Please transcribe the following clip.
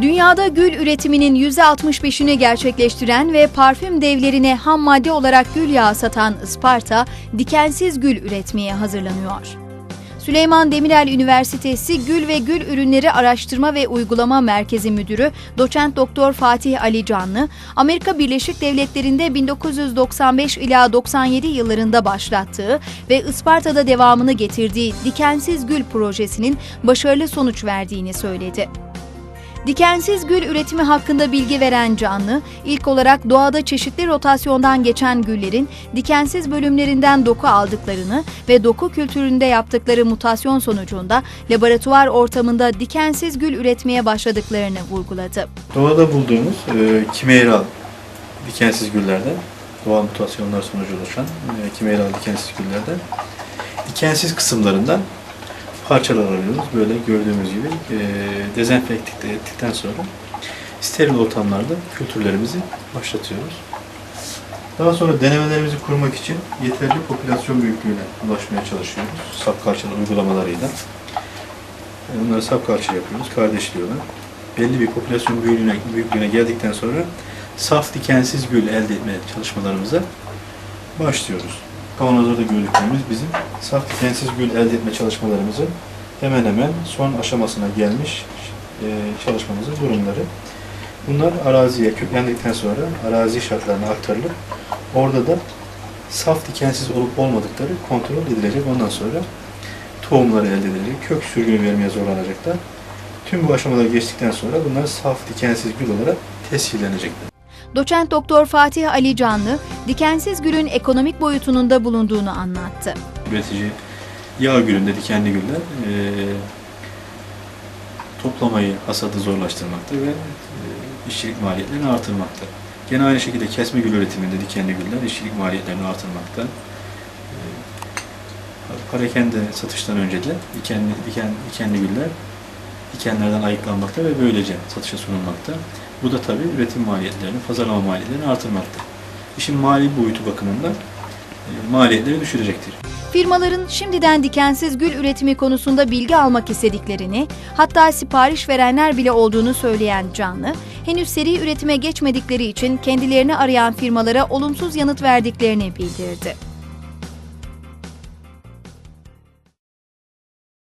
Dünyada gül üretiminin %65'ini gerçekleştiren ve parfüm devlerine ham madde olarak gül yağı satan Isparta, dikensiz gül üretmeye hazırlanıyor. Süleyman Demirel Üniversitesi Gül ve Gül Ürünleri Araştırma ve Uygulama Merkezi Müdürü Doçent Doktor Fatih Ali Canlı, Amerika Birleşik Devletleri'nde 1995 ila 97 yıllarında başlattığı ve Isparta'da devamını getirdiği Dikensiz Gül projesinin başarılı sonuç verdiğini söyledi. Dikensiz gül üretimi hakkında bilgi veren Canlı, ilk olarak doğada çeşitli rotasyondan geçen güllerin dikensiz bölümlerinden doku aldıklarını ve doku kültüründe yaptıkları mutasyon sonucunda laboratuvar ortamında dikensiz gül üretmeye başladıklarını vurguladı. Doğada bulduğumuz e, kimyeral dikensiz güllerden, doğal mutasyonlar sonucu oluşan e, kimyeral dikensiz güllerden dikensiz kısımlarından parçalar alıyoruz. Böyle gördüğümüz gibi e, dezenfekte ettikten sonra steril ortamlarda kültürlerimizi başlatıyoruz. Daha sonra denemelerimizi kurmak için yeterli popülasyon büyüklüğüne ulaşmaya çalışıyoruz. Sap karşılığı uygulamalarıyla. E, Bunları sap karşı yapıyoruz, kardeşliyorlar. Belli bir popülasyon büyüklüğüne, büyüklüğüne geldikten sonra saf dikensiz gül elde etme çalışmalarımıza başlıyoruz. Kavanozlarda gördüklerimiz bizim saf dikensiz gül elde etme çalışmalarımızın hemen hemen son aşamasına gelmiş e, çalışmamızın durumları. Bunlar araziye köklendikten sonra arazi şartlarına aktarılıp orada da saf dikensiz olup olmadıkları kontrol edilecek. Ondan sonra tohumları elde edilecek. Kök sürgünü vermeye zorlanacaklar. Tüm bu aşamaları geçtikten sonra bunlar saf dikensiz gül olarak tescillenecekler. Doçent Doktor Fatih Ali Canlı, dikensiz gülün ekonomik boyutunun da bulunduğunu anlattı. üretici yağ gülünde dikenli güller eee, toplamayı, hasadı zorlaştırmakta ve eee, işçilik maliyetlerini artırmakta. Gene aynı şekilde kesme gül üretiminde dikenli güller işçilik maliyetlerini artırmakta. Eee, Parakende satıştan önce de dikenli, diken, dikenli güller dikenlerden ayıklanmakta ve böylece satışa sunulmakta. Bu da tabii üretim maliyetlerini, pazarlama maliyetlerini artırmakta. İşin mali boyutu bakımından eee, maliyetleri düşürecektir. Firmaların şimdiden dikensiz gül üretimi konusunda bilgi almak istediklerini, hatta sipariş verenler bile olduğunu söyleyen Canlı, henüz seri üretime geçmedikleri için kendilerini arayan firmalara olumsuz yanıt verdiklerini bildirdi.